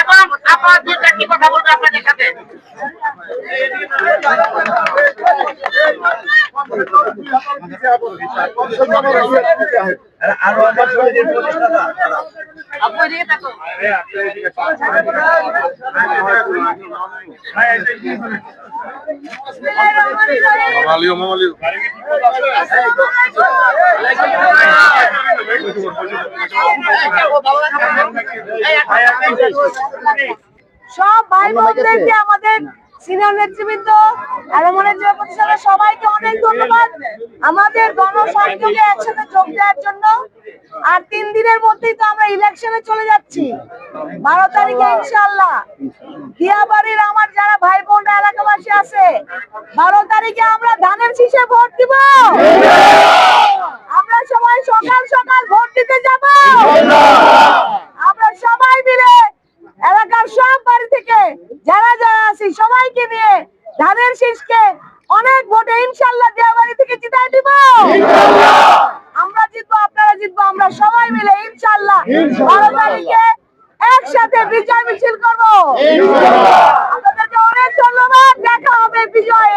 এবং আপনার দুই চারটি কথা বলবে আপনাদের সাথে। সব ভাই বোনদেরকে আমাদের সিনিয়র নেতৃবৃন্দ আলমনের জেলা প্রতিষ্ঠানের সবাইকে অনেক ধন্যবাদ। আমাদের গণসংযোগে একসাথে যোগ দেওয়ার জন্য। আর তিন দিনের মধ্যেই তো আমরা ইলেকশনে চলে যাচ্ছি। বারো তারিখে ইনশাল্লাহ দিয়াবাড়ির আমার যারা ভাই বোনরা এলাকাবাসী আছে, বারো তারিখে আমরা ধানের শীষে ভোট দিব আমরা সবাই সকাল সকাল ভোট দিতে যাব আমরা সবাই মিলে এলাকার সব বাড়ি থেকে যারা যারা আছি সবাইকে নিয়ে ধানের শীষকে অনেক ভোটে ইনশাল্লাহ দেওয়া বাড়ি থেকে জিতাই দিব আমরা জিতবো আপনারা জিতবো আমরা সবাই মিলে ইনশাল্লাহ বারো তারিখে একসাথে বিজয় মিছিল করব আপনাদেরকে অনেক ধন্যবাদ দেখা হবে বিজয়ে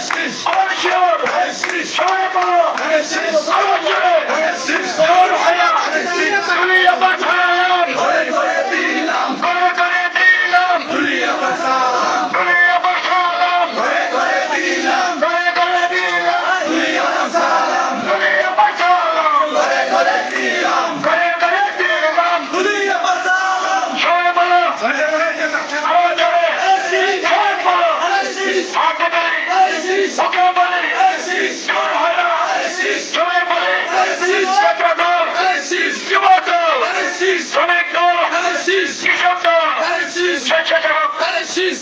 শিওর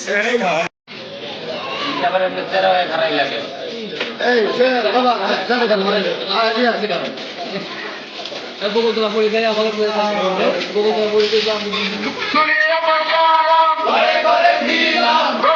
স্বেচ্ছাসেবক দুনিয়া বাঁচালাম ঘরে ঘরে দিলাম ঘরে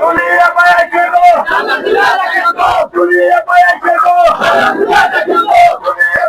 Julia, vai, Diego! Julia, vai, Diego!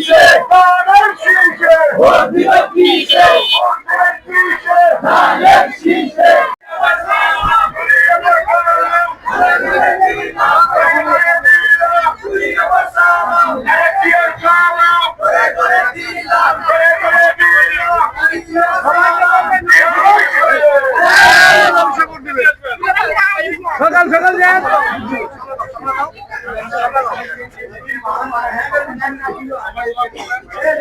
শীর্ষে ধানের শীর্ষে ভোট দিবেন কিসে ভোট দিবেন কিসে ধানের শীর্ষে।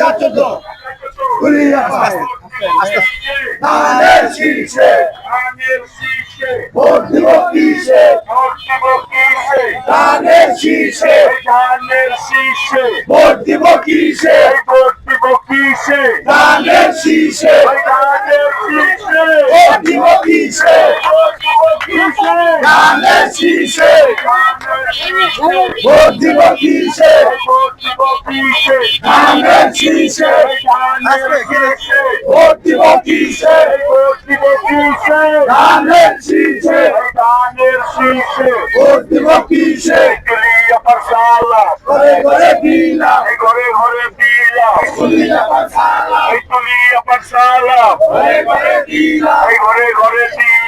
হাজার চোদ্দ। কুড়ি ধানের শীর্ষে ভোট দিব কিসে ধানের শীর্ষে ধানের শীর্ষে ভোট দিব কিসে ভোট দিব কিসে ধানের শীর্ষে ধানের শীর্ষে ভোট দিব কিসে ভোট দিব কিসে ধানের শীর্ষে। ভোট দিব কিসে ধানের শীষে ভোট দিব কিসে ধানের শীষে ভোট দিব কিসে ঘরে ঘরে ঘরে ঘরে দিলাম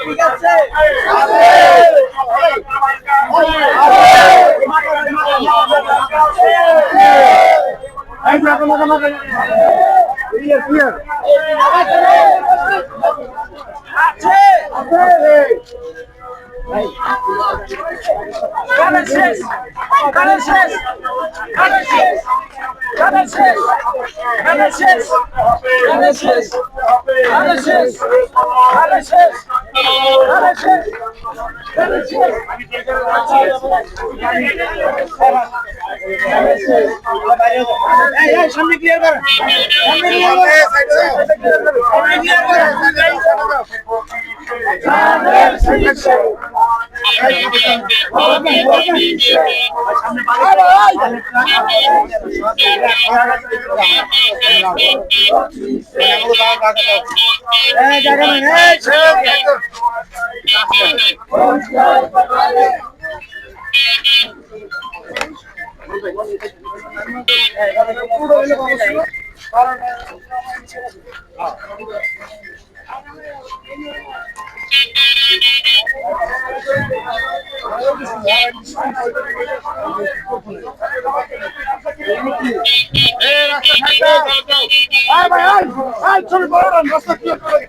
ঠিক আছে আছে সামনে ক্লিয়ার করেন সামনে ক্লিয়ার করেন সামনে ক্লিয়ার করেন কারণ রাস্তা ক্লিয়ার করেন রাস্তা ক্লিয়ার করেন